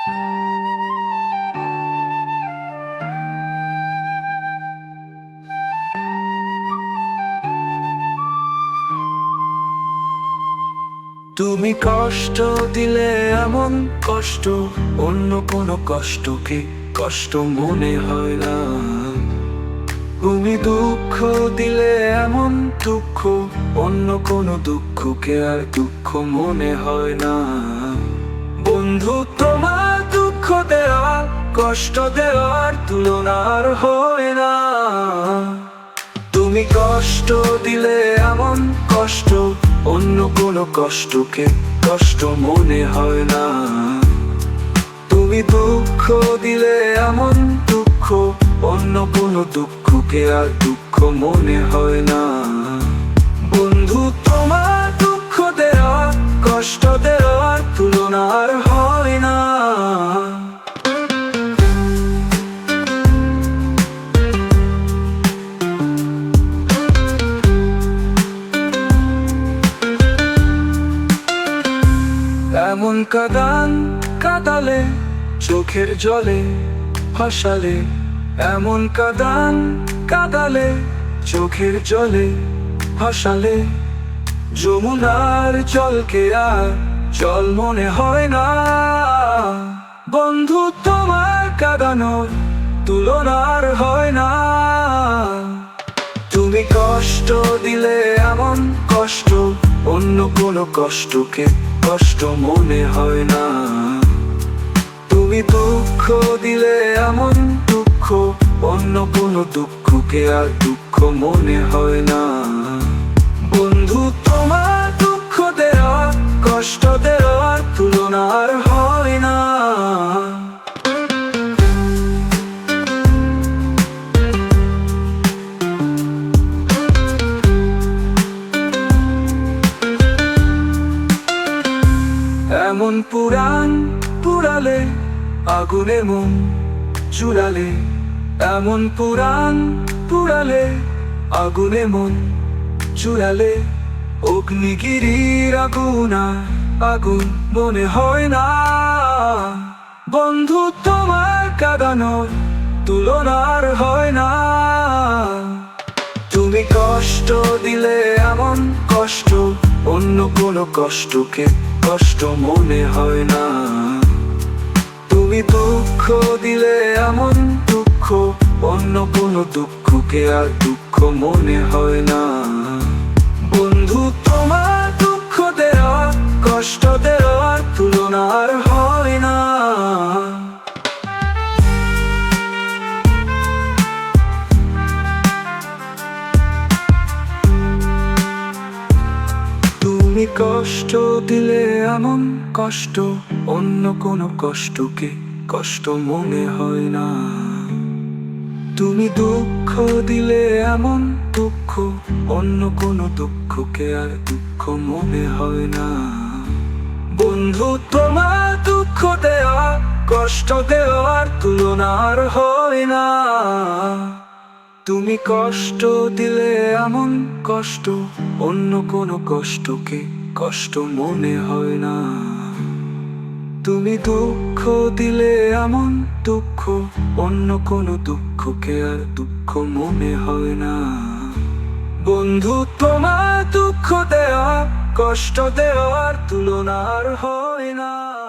তুমি কষ্ট দিলে এমন কষ্ট, অন্য কোনো কষ্টকে কষ্ট মনে হয় না। তুমি দুঃখ দিলে এমন দুঃখ, অন্য কোনো দুঃখকে আর দুঃখ মনে হয় না। বন্ধু তোমার দুঃখ দেওয়ার, কষ্ট দেওয়ার তুলনার হয় না। তুমি কষ্ট দিলে এমন কষ্ট, অন্য কোনো কষ্টকে কষ্ট মনে হয় না। তুমি দুঃখ দিলে এমন দুঃখ, অন্য কোনো দুঃখকে আর দুঃখ মনে হয় না। বন্ধু, তোমার দুঃখ দেওয়ার, কষ্ট দেওয়ার তুলনার কাদান কাদালে, চোখের জলে ভাসালে। এমন কাদান কাদালে, চোখের জলে ভাসালে। যমুনার জলকে আর জল মনে হয় না। বন্ধু, তোমার কাদানোর তুলনার হয় না। তুমি কষ্ট দিলে এমন কষ্ট, অন্য কোনো কষ্টকে কষ্ট মনে হয় না। তুমি দুঃখ দিলে এমন দুঃখ, অন্য কোনো দুঃখকে আর দুঃখ মনে হয় না। বন্ধু, তোমার দুঃখ দেওয়া, কষ্ট দেওয়ার তুলনার হয় এমন পুরাণ পুরালে, আগুনে মন চুরালে। এমন পুরাণ পুরালে, আগুনে মন চুরালে। অগ্নিগিরির আগুন আগুন মনে হয় না। বন্ধু, তোমার কাঁদানোর তুলনার হয় না। তুমি কষ্ট দিলে এমন কষ্ট, অন্য কোনো কষ্টকে কষ্ট মনে হয় না। তুমি দুঃখ দিলে এমন দুঃখ, অন্য কোনো দুঃখকে আর দুঃখ মনে হয় না। বন্ধু, তোমার দুঃখ দেওয়া, কষ্ট দেওয়ার তুলনার হয় তুমি কষ্ট দিলে এমন কষ্ট, অন্য কোনো কষ্টকে কষ্ট মনে হয় না। তুমি দুঃখ দিলে এমন দুঃখ, অন্য কোনো দুঃখকে আর দুঃখ মনে হয় না। বন্ধু, তোমার দুঃখ দেওয়া কষ্ট দেওয়ার তুলনার হয় না। তুমি কষ্ট দিলে এমন কষ্ট, অন্য কোনো কষ্টকে কষ্ট মনে হয় না। তুমি দুঃখ দিলে এমন দুঃখ, অন্য কোনো দুঃখকে আর দুঃখ মনে হয় না। বন্ধু, তোমার দুঃখ দেওয়া কষ্ট দেওয়ার তুলনার হয় না।